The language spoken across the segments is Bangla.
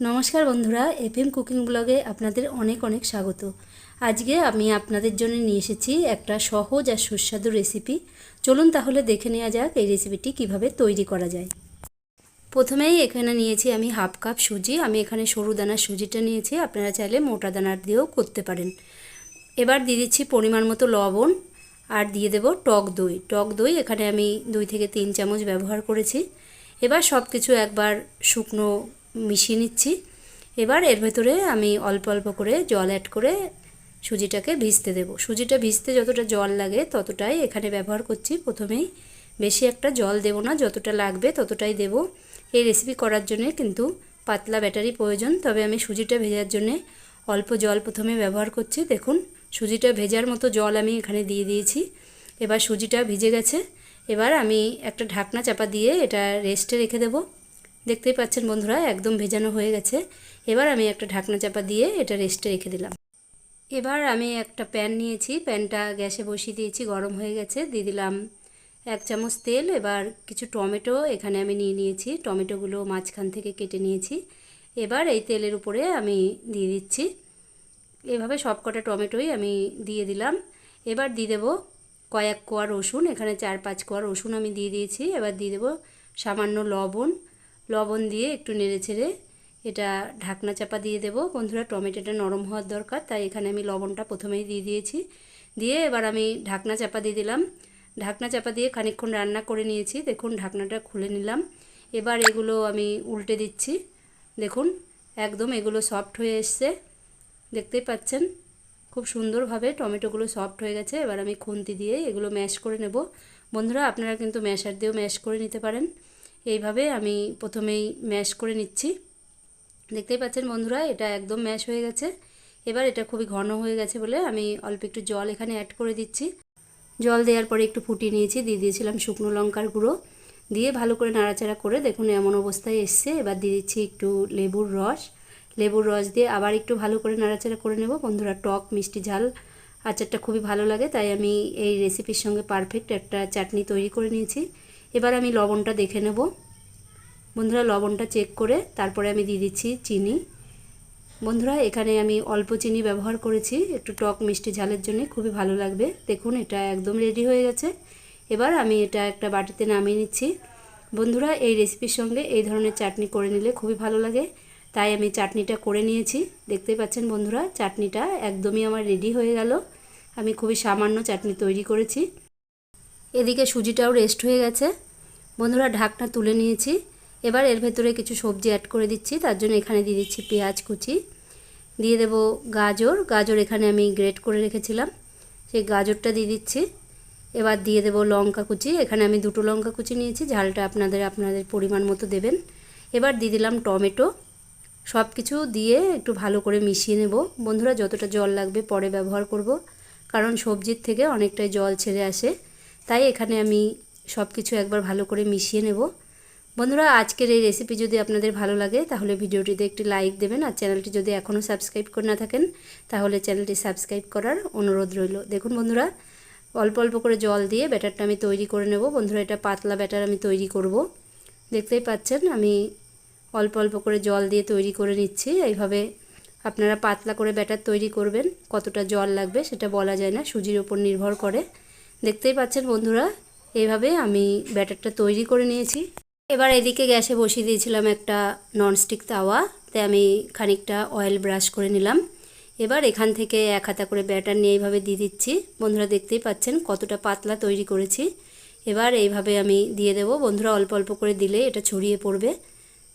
নমস্কার বন্ধুরা, এফএম কুকিং ব্লগে আপনাদের অনেক অনেক স্বাগত। আজকে আমি আপনাদের জন্য নিয়ে এসেছি একটা সহজ আর সুস্বাদু রেসিপি। চলুন তাহলে দেখে নেওয়া যাক এই রেসিপিটি কীভাবে তৈরি করা যায়। প্রথমেই এখানে নিয়েছি আমি হাফ কাপ সুজি। আমি এখানে সরু দানার সুজিটা নিয়েছি। আপনারা চাইলে মোটা দানার দিয়েও করতে পারেন। এবার দিয়ে দিচ্ছি পরিমাণ মতো লবণ আর দিয়ে দেব টক দই। টক দই এখানে আমি দুই থেকে তিন চামচ ব্যবহার করেছি। এবার সব কিছু একবার শুকনো মিশিয়ে নিচ্ছি। এবার এর ভেতরে আমি অল্প অল্প করে জল অ্যাড করে সুজিটাকে ভিজতে দেব। সুজিটা ভিজতে যতটা জল লাগে ততটাই এখানে ব্যবহার করছি। প্রথমেই বেশি একটা জল দেব না, যতটা লাগবে ততটাই দেব। এই রেসিপি করার জন্য কিন্তু পাতলা ব্যাটারি প্রয়োজন, তবে আমি সুজিটা ভেজার জন্যে অল্প জল প্রথমে ব্যবহার করছি। দেখুন, সুজিটা ভেজার মতো জল আমি এখানে দিয়ে দিয়েছি। এবার সুজিটা ভিজে গেছে। এবার আমি একটা ঢাকনা চাপা দিয়ে এটা রেস্টে রেখে দেব। দেখতেই পাচ্ছেন বন্ধুরা, একদম ভেজানো হয়ে গেছে। এবার আমি একটা ঢাকনা চাপা দিয়ে এটা রেস্টে রেখে দিলাম। এবার আমি একটা প্যান নিয়েছি প্যানটা গ্যাসে বসিয়ে দিয়েছি, গরম হয়ে গেছে। দিয়ে দিলাম এক চামচ তেল, এবার কিছু টমেটো এখানে আমি নিয়ে নিয়েছি। টমেটোগুলো মাঝখান থেকে কেটে নিয়েছি। এবার এই তেলের উপরে আমি দিয়ে দিচ্ছি। এভাবে সব কটা টমেটোই আমি দিয়ে দিলাম। এবার দিয়ে দেবো কয়েক কোয়া রসুন, এখানে চার পাঁচ কোয়া রসুন আমি দিয়ে দিয়েছি। এবার দিয়ে দেবো সামান্য লবণ লবণ দিয়ে একটু নেড়ে ছেড়ে এটা ঢাকনা চাপা দিয়ে দেব। বন্ধুরা, টমেটোটা নরম হওয়ার দরকার, তাই এখানে আমি লবণটা প্রথমেই দিয়ে দিয়েছি। দিয়ে এবার আমি ঢাকনা চাপা দিয়ে দিলাম। ঢাকনা চাপা দিয়ে খানিকক্ষণ রান্না করে নিয়েছি। দেখুন, ঢাকনাটা খুলে নিলাম। এবার এগুলো আমি উল্টে দিচ্ছি। দেখুন, একদম এগুলো সফট হয়ে এসছে। দেখতেই পাচ্ছেন? খুব সুন্দরভাবে টমেটোগুলো সফট হয়ে গেছে। এবার আমি খুন্তি দিয়ে এগুলো ম্যাশ করে নেব। বন্ধুরা, আপনারা কিন্তু ম্যাশার দিয়েও ম্যাশ করে নিতে পারেন। এইভাবে আমি প্রথমেই ম্যাশ করে নিচ্ছি। দেখতেই পাচ্ছেন বন্ধুরা, এটা একদম ম্যাশ হয়ে গেছে। এবার এটা খুবই ঘন হয়ে গেছে বলে আমি অল্প একটু জল এখানে অ্যাড করে দিচ্ছি। জল দেওয়ার পরে একটু ফুটিয়ে নিয়েছি, দিয়ে দিয়েছিলাম শুকনো লঙ্কার গুঁড়ো। দিয়ে ভালো করে নাড়াচাড়া করে দেখুন এমন অবস্থায় এসছে। এবার দিয়ে দিচ্ছি একটু লেবুর রস। লেবুর রস দিয়ে আবার একটু ভালো করে নাড়াচাড়া করে নেব। বন্ধুরা, টক, মিষ্টি ঝাল আচারটা খুবই ভালো লাগে, তাই আমি এই রেসিপির সঙ্গে পারফেক্ট একটা চাটনি তৈরি করে নিয়েছি। এবার আমি লবণটা দেখে নেব। বন্ধুরা, লবণটা চেক করে তারপরে আমি দিয়ে দিচ্ছি চিনি। বন্ধুরা, এখানে আমি অল্প চিনি ব্যবহার করেছি। একটু টক মিষ্টি ঝালের জন্য খুবই ভালো লাগবে। দেখুন, এটা একদম রেডি হয়ে গেছে। এবার আমি এটা একটা বাটিতে নামিয়ে নিচ্ছি। বন্ধুরা, এই রেসিপির সঙ্গে এই ধরনের চাটনি করে নিলে খুবই ভালো লাগে। তাই আমি চাটনিটা করে নিয়েছি। দেখতেই পাচ্ছেন বন্ধুরা, চাটনিটা একদমই আমার রেডি হয়ে গেল। আমি খুবই সামান্য চাটনি তৈরি করেছি। এদিকে সুজিটাও রেস্ট হয়ে গেছে। বন্ধুরা ঢাকনা তুলে নিয়েছি। এবার এর ভেতরে কিছু সবজি অ্যাড করে দিচ্ছি। তার জন্য এখানে দিয়ে দিচ্ছি পেঁয়াজ কুচি। দিয়ে দেব গাজর। গাজর এখানে আমি গ্রেট করে রেখেছিলাম। সেই গাজরটা দিয়ে দিচ্ছি। এবার দিয়ে দেব লঙ্কা কুচি। এখানে আমি দুটো লঙ্কা কুচি নিয়েছি। ঝালটা আপনাদের আপনাদের পরিমাণ মতো দেবেন। এবার দিয়ে দিলাম টমেটো। সব কিছু দিয়ে একটু ভালো করে মিশিয়ে নেব। বন্ধুরা যতটা জল লাগবে পরে ব্যবহার করব। কারণ সবজির থেকে অনেকটাই জল ছেড়ে আসে। তাই এখানে আমি সব কিছু একবার ভালো করে মিশিয়ে নেব। বন্ধুরা, আজকের এই রেসিপি যদি আপনাদের ভালো লাগে, তাহলে ভিডিওটিতে একটি লাইক দেবেন আর চ্যানেলটি যদি এখনও সাবস্ক্রাইব করে না থাকেন, তাহলে চ্যানেলটি সাবস্ক্রাইব করার অনুরোধ রইল। দেখুন বন্ধুরা, অল্প অল্প করে জল দিয়ে ব্যাটারটা আমি তৈরি করে নেব। বন্ধুরা, এটা পাতলা ব্যাটার আমি তৈরি করব। দেখতেই পাচ্ছেন, আমি অল্প অল্প করে জল দিয়ে তৈরি করে নিচ্ছি। এইভাবে আপনারা পাতলা করে ব্যাটার তৈরি করবেন, কতটা জল লাগবে সেটা বলা যায় না, সুজির ওপর নির্ভর করে। দেখতেই পাচ্ছেন বন্ধুরা এইভাবে আমি ব্যাটারটা তৈরি করে নিয়েছি। এবার এদিকে গ্যাসে বসিয়ে দিয়েছিলাম একটা ননস্টিক তাওয়া তাই আমি খানিকটা অয়েল ব্রাশ করে নিলাম। এবার এখান থেকে এক হাতা করে ব্যাটার নিয়ে এইভাবে দিয়ে দিচ্ছি। বন্ধুরা দেখতেই পাচ্ছেন কতটা পাতলা তৈরি করেছি। এবার এইভাবে আমি দিয়ে দেব। বন্ধুরা অল্প অল্প করে দিলে এটা ছড়িয়ে পড়বে।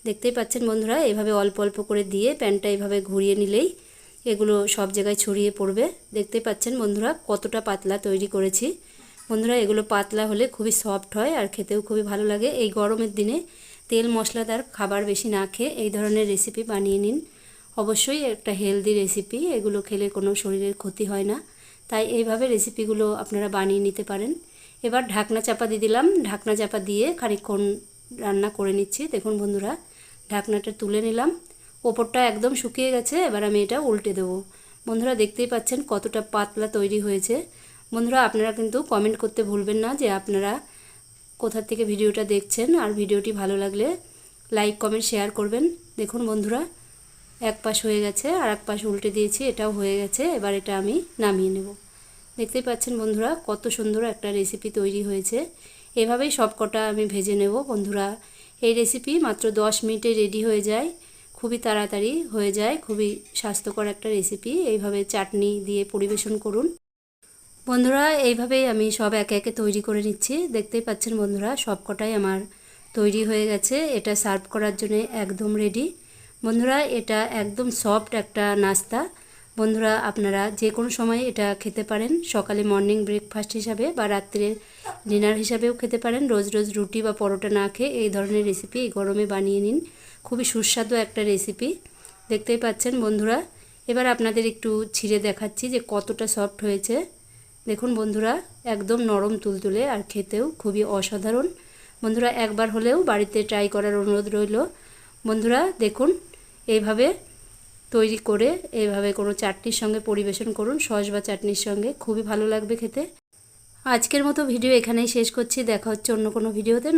দেখতেই পাচ্ছেন বন্ধুরা, এভাবে অল্প অল্প করে দিয়ে প্যানটা এইভাবে ঘুরিয়ে নিলেই এগুলো সব জায়গায় ছড়িয়ে পড়বে। দেখতেই পাচ্ছেন বন্ধুরা কতটা পাতলা তৈরি করেছি। বন্ধুরা, এগুলো পাতলা হলে খুবই সফট হয় আর খেতেও খুবই ভালো লাগে। এই গরমের দিনে তেল মশলাদার খাবার বেশি না খেয়ে এই ধরনের রেসিপি বানিয়ে নিন। অবশ্যই একটা হেলদি রেসিপি এগুলো খেলে কোনো শরীরের ক্ষতি হয় না। তাই এইভাবে রেসিপিগুলো আপনারা বানিয়ে নিতে পারেন। এবার ঢাকনা চাপা দিয়ে দিলাম। ঢাকনা চাপা দিয়ে খানিকক্ষণ রান্না করে নিচ্ছি। দেখুন বন্ধুরা, ঢাকনাটা তুলে নিলাম। ওপরটা একদম শুকিয়ে গেছে, এবার আমি এটা উল্টে দেবো। বন্ধুরা, দেখতেই পাচ্ছেন কতটা পাতলা তৈরি হয়েছে। বন্ধুরা, আপনারা কিন্তু কমেন্ট করতে ভুলবেন না যে আপনারা কোথা থেকে ভিডিওটা দেখছেন আর ভিডিওটি ভালো লাগলে লাইক কমেন্ট শেয়ার করবেন। দেখুন বন্ধুরা, এক পাশ হয়ে গেছে আর এক পাশ উল্টে দিয়েছি, এটাও হয়ে গেছে, এবার এটা আমি নামিয়ে নেব। দেখতেই পাচ্ছেন বন্ধুরা, কত সুন্দর একটা রেসিপি তৈরি হয়েছে। এভাবেই সব কটা আমি ভেজে নেব বন্ধুরা। এই রেসিপি মাত্র দশ মিনিটে রেডি হয়ে যায়, খুবই তাড়াতাড়ি হয়ে যায়, খুবই স্বাস্থ্যকর একটা রেসিপি এইভাবে চাটনি দিয়ে পরিবেশন করুন। বন্ধুরা, এইভাবেই আমি সব একে একে তৈরি করে নিচ্ছি। দেখতেই পাচ্ছেন বন্ধুরা, সব কটাই আমার তৈরি হয়ে গেছে। এটা সার্ভ করার জন্য একদম রেডি। বন্ধুরা, এটা একদম সফট একটা নাস্তা। বন্ধুরা, আপনারা যে কোনো সময় এটা খেতে পারেন। সকালে মর্নিং ব্রেকফাস্ট হিসাবে বা রাত্রে ডিনার হিসাবেও খেতে পারেন। রোজ রোজ রুটি বা পরোটা না খেয়ে এই ধরনের রেসিপি এই গরমে বানিয়ে নিন। খুবই সুস্বাদু একটা রেসিপি। দেখতেই পাচ্ছেন বন্ধুরা, এবার আপনাদের একটু ছিঁড়ে দেখাচ্ছি যে কতটা সফট হয়েছে। দেখুন বন্ধুরা, একদম নরম তুলতুলে আর খেতেও খুবই অসাধারণ। বন্ধুরা, একবার হলেও বাড়িতে ট্রাই করার অনুরোধ রইল। বন্ধুরা, দেখুন, এইভাবে তৈরি করে, এইভাবে কোনো চাটনির সঙ্গে পরিবেশন করুন, সস বা চাটনির সঙ্গে। খুবই ভালো লাগবে খেতে। আজকের মতো ভিডিও এখানেই শেষ করছি। দেখা হচ্ছে অন্য কোনো ভিডিওতে।